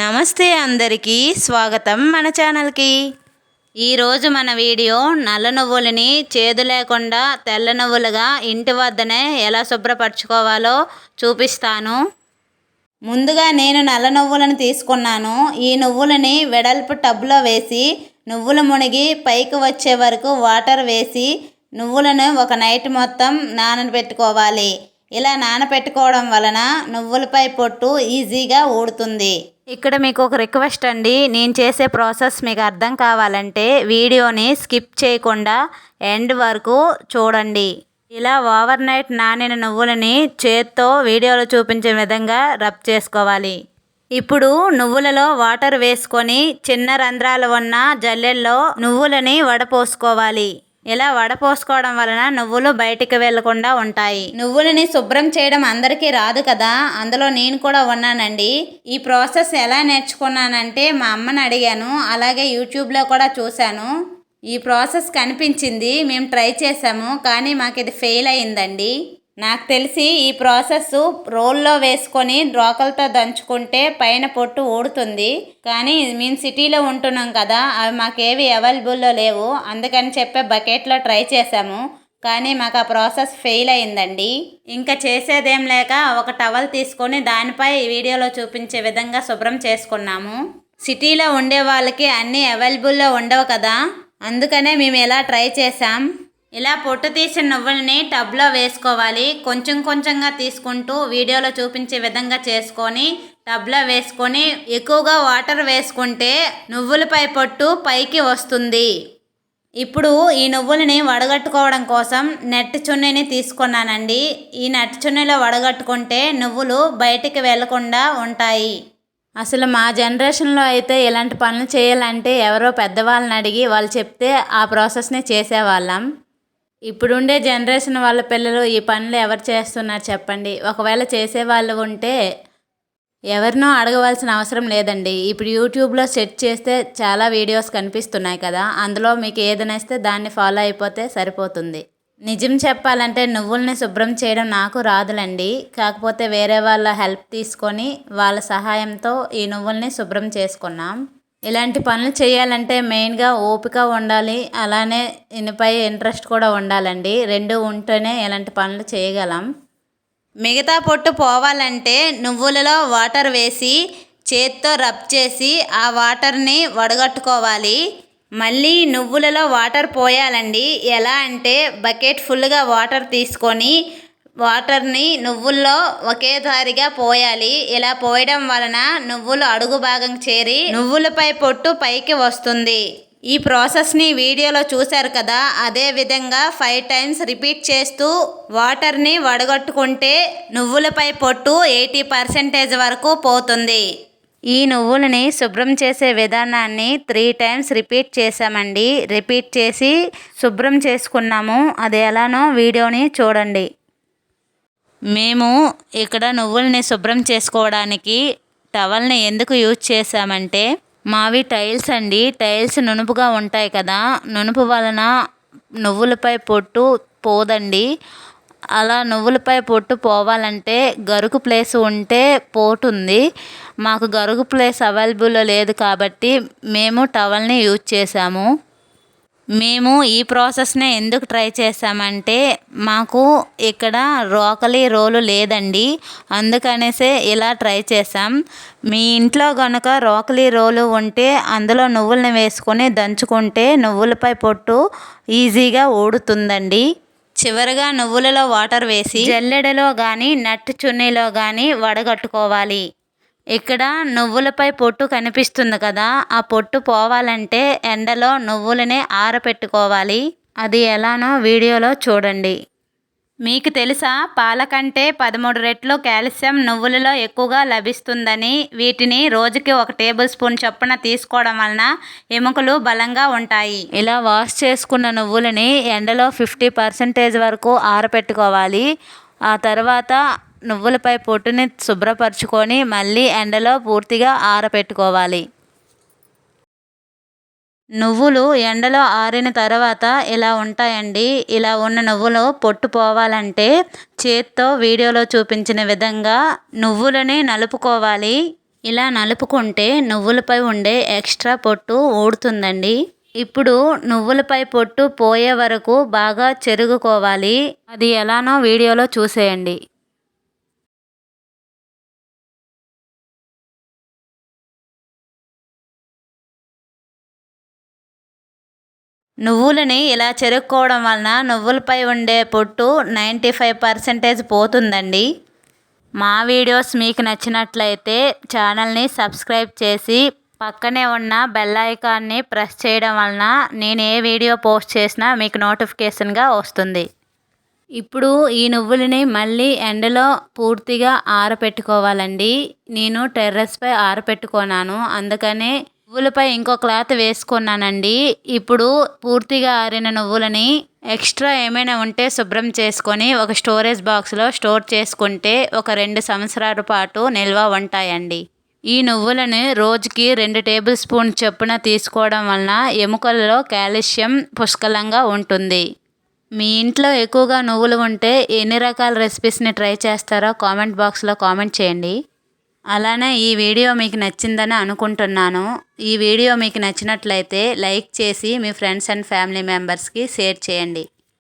నమస్తే అందరికీ స్వాగతం మన ఛానల్కి. ఈరోజు మన వీడియో నల్ల నువ్వులని చేదు లేకుండా తెల్ల నువ్వులుగా ఇంటి వద్దనే ఎలా శుభ్రపరచుకోవాలో చూపిస్తాను. ముందుగా నేను నల్ల నువ్వులను తీసుకున్నాను. ఈ నువ్వులని వెడల్పు టబ్లో వేసి నువ్వులు మునిగి పైకి వచ్చే వరకు వాటర్ వేసి నువ్వులను ఒక నైట్ మొత్తం నానబెట్టుకోవాలి. ఇలా నానబెట్టుకోవడం వలన నువ్వులపై పొట్టు ఈజీగా ఊడుతుంది. ఇక్కడ మీకు ఒక రిక్వెస్ట్ అండి. నేను చేసే ప్రాసెస్ మీకు అర్థం కావాలంటే వీడియోని స్కిప్ చేయకుండా ఎండ్ వరకు చూడండి. ఇలా ఓవర్ నైట్ నానిన నువ్వులని చేత్తో వీడియోలో చూపించే విధంగా రబ్ చేసుకోవాలి. ఇప్పుడు నువ్వులలో వాటర్ వేసుకొని చిన్న రంధ్రాలు ఉన్న జల్లెల్లో నువ్వులని వడపోసుకోవాలి. ఇలా వడపోసుకోవడం వలన నువ్వులు బయటికి వెళ్ళకుండా ఉంటాయి. నువ్వులని శుభ్రం చేయడం అందరికీ రాదు కదా? అందులో నేను కూడా ఉన్నానండి. ఈ ప్రాసెస్ ఎలా నేర్చుకున్నానంటే మా అమ్మని అడిగాను. అలాగే యూట్యూబ్లో కూడా చూశాను. ఈ ప్రాసెస్ కనిపించింది. మేము ట్రై చేసాము కానీ మాకు ఇది ఫెయిల్ అయిందండి. నాకు తెలిసి ఈ ప్రాసెస్ రోల్లో వేసుకొని రోకలతో దంచుకుంటే పైన పొట్టు ఊడుతుంది. కానీ మేము సిటీలో ఉంటున్నాం కదా అవి మాకేవి అవైలబుల్లో లేవు. అందుకని చెప్పే బకెట్లో ట్రై చేసాము కానీ మాకు ఆ ప్రాసెస్ ఫెయిల్ అయిందండి. ఇంకా చేసేదేం లేక ఒక టవల్ తీసుకొని దానిపై వీడియోలో చూపించే విధంగా శుభ్రం చేసుకున్నాము. సిటీలో ఉండే వాళ్ళకి అన్నీ అవైలబుల్లో ఉండవు కదా అందుకనే మేము ఇలా ట్రై చేసాం ఇలా పొట్టు తీసిన నువ్వుల్ని టబ్లో వేసుకోవాలి. కొంచెం కొంచెంగా తీసుకుంటూ వీడియోలో చూపించే విధంగా చేసుకొని టబ్లో వేసుకొని ఎక్కువగా వాటర్ వేసుకుంటే నువ్వులపై పొట్టు పైకి వస్తుంది. ఇప్పుడు ఈ నువ్వులని వడగట్టుకోవడం కోసం నెట్ చున్నీని తీసుకున్నానండి. ఈ నెట్ చున్నీలో వడగట్టుకుంటే నువ్వులు బయటికి వెళ్ళకుండా ఉంటాయి. అసలు మా జనరేషన్లో అయితే ఇలాంటి పనులు చేయాలంటే ఎవరో పెద్దవాళ్ళని అడిగి వాళ్ళు చెప్తే ఆ ప్రాసెస్ని చేసేవాళ్ళం. ఇప్పుడుండే జనరేషన్ వాళ్ళ పిల్లలు ఈ పనులు ఎవరు చేస్తున్నారు చెప్పండి. ఒకవేళ చేసేవాళ్ళు ఉంటే ఎవరినో అడగవలసిన అవసరం లేదండి. ఇప్పుడు యూట్యూబ్లో సెట్ చేస్తే చాలా వీడియోస్ కనిపిస్తున్నాయి కదా. అందులో మీకు ఏది నచ్చితే దాన్ని ఫాలో అయిపోతే సరిపోతుంది. నిజం చెప్పాలంటే నువ్వుల్ని శుభ్రం చేయడం నాకు రాదులండి. కాకపోతే వేరే వాళ్ళ హెల్ప్ తీసుకొని వాళ్ళ సహాయంతో ఈ నువ్వుల్ని శుభ్రం చేసుకున్నాం. ఇలాంటి పనులు చేయాలంటే మెయిన్గా ఓపిక ఉండాలి. అలానే దీనిపై ఇంట్రెస్ట్ కూడా ఉండాలండి. రెండు ఉంటేనే ఇలాంటి పనులు చేయగలం. మిగతా పొట్టు పోవాలంటే నువ్వులలో వాటర్ వేసి చేత్తో రబ్ చేసి ఆ వాటర్ని వడగట్టుకోవాలి. మళ్ళీ నువ్వులలో వాటర్ పోయాలండి. ఎలా అంటే బకెట్ ఫుల్గా వాటర్ తీసుకొని వాటర్ని నువ్వుల్లో ఒకేసారిగా పోయాలి. ఇలా పోయడం వలన నువ్వులు అడుగు భాగం చేరి నువ్వులపై పొట్టు పైకి వస్తుంది. ఈ ప్రాసెస్ని వీడియోలో చూశారు కదా? అదే విధంగా ఫైవ్ టైమ్స్ రిపీట్ చేస్తూ వాటర్ని వడగట్టుకుంటే నువ్వులపై పొట్టు ఎయిటీ పర్సెంటేజ్ వరకు పోతుంది. ఈ నువ్వులని శుభ్రం చేసే విధానాన్ని త్రీ టైమ్స్ రిపీట్ చేసామండి రిపీట్ చేసి శుభ్రం చేసుకున్నాము. అది ఎలానో వీడియోని చూడండి. మేము ఇక్కడ నువ్వుల్ని శుభ్రం చేసుకోవడానికి టవల్ని ఎందుకు యూజ్ చేసామంటే మావి టైల్స్ అండి. టైల్స్ నునుపుగా ఉంటాయి కదా. నునుపు వలన నువ్వులపై పొట్టు పోదండి. అలా నువ్వులపై పొట్టు పోవాలంటే గరుకు ప్లేస్ ఉంటే పోతుంది. మాకు గరుకు ప్లేస్ అవైలబుల్లో లేదు కాబట్టి మేము టవల్ని యూజ్ చేసాము మేము ఈ ప్రాసెస్నే ఎందుకు ట్రై చేసామంటే మాకు ఇక్కడ రోకలి రోలు లేదండి. అందుకనేసే ఇలా ట్రై చేసాం మీ ఇంట్లో కనుక రోకలి రోలు ఉంటే అందులో నువ్వులని వేసుకొని దంచుకుంటే నువ్వులపై పొట్టు ఈజీగా ఊడుతుందండి. చివరగా నువ్వులలో వాటర్ వేసి జల్లెడలో కానీ నట్టు చున్నీలో కానీ వడగట్టుకోవాలి. ఇక్కడ నువ్వులపై పొట్టు కనిపిస్తుంది కదా ఆ పొట్టు పోవాలంటే ఎండలో నువ్వులనే ఆరపెట్టుకోవాలి. అది ఎలానో వీడియోలో చూడండి. మీకు తెలుసా పాల కంటే పదమూడు రెట్లు కాల్షియం నువ్వులలో ఎక్కువగా లభిస్తుందని వీటిని రోజుకి ఒక టేబుల్ స్పూన్ చొప్పున తీసుకోవడం వలన ఎముకలు బలంగా ఉంటాయి. ఇలా వాష్ చేసుకున్న నువ్వులని ఎండలో ఫిఫ్టీ పర్సెంటేజ్ వరకు ఆరపెట్టుకోవాలి. ఆ తర్వాత నువ్వులపై పొట్టుని శుభ్రపరచుకొని మళ్ళీ ఎండలో పూర్తిగా ఆరపెట్టుకోవాలి. నువ్వులు ఎండలో ఆరిన తర్వాత ఇలా ఉంటాయండి. ఇలా ఉన్న నువ్వులు పొట్టు పోవాలంటే చేత్తో వీడియోలో చూపించిన విధంగా నువ్వులని నలుపుకోవాలి. ఇలా నలుపుకుంటే నువ్వులపై ఉండే ఎక్స్ట్రా పొట్టు ఊడుతుందండి. ఇప్పుడు నువ్వులపై పొట్టు పోయే వరకు బాగా చెరుగుకోవాలి అది ఎలానో వీడియోలో చూసేయండి. నువ్వులని ఇలా చెరుక్కోవడం వలన నువ్వులపై ఉండే పొట్టు నైంటీ ఫైవ్ పర్సెంటేజ్ పోతుందండి. మా వీడియోస్ మీకు నచ్చినట్లయితే ఛానల్ని సబ్స్క్రైబ్ చేసి పక్కనే ఉన్న బెల్ ఐకాన్ని ప్రెస్ చేయడం వలన నేను ఏ వీడియో పోస్ట్ చేసినా మీకు నోటిఫికేషన్గా వస్తుంది. ఇప్పుడు ఈ నువ్వులని మళ్ళీ ఎండలో పూర్తిగా ఆరపెట్టుకోవాలండి. నేను టెర్రస్పై ఆరపెట్టుకున్నాను. అందుకనే నువ్వులపై ఇంకో క్లాత్ వేసుకున్నానండి. ఇప్పుడు పూర్తిగా ఆరిన నువ్వులని ఎక్స్ట్రా ఏమైనా ఉంటే శుభ్రం చేసుకొని ఒక స్టోరేజ్ బాక్స్లో స్టోర్ చేసుకుంటే ఒక రెండు సంవత్సరాల పాటు నిల్వ ఉంటాయండి. ఈ నువ్వులను రోజుకి రెండు టేబుల్ స్పూన్ చొప్పున తీసుకోవడం వలన ఎముకలలో కాల్షియం పుష్కలంగా ఉంటుంది. మీ ఇంట్లో ఎక్కువగా నువ్వులు ఉంటే ఎన్ని రకాల రెసిపీస్ని ట్రై చేస్తారో కామెంట్ బాక్స్లో కామెంట్ చేయండి. అలానే ఈ వీడియో మీకు నచ్చిందని అనుకుంటున్నాను. ఈ వీడియో మీకు నచ్చినట్లయితే లైక్ చేసి మీ ఫ్రెండ్స్ అండ్ ఫ్యామిలీ మెంబర్స్కి షేర్ చేయండి.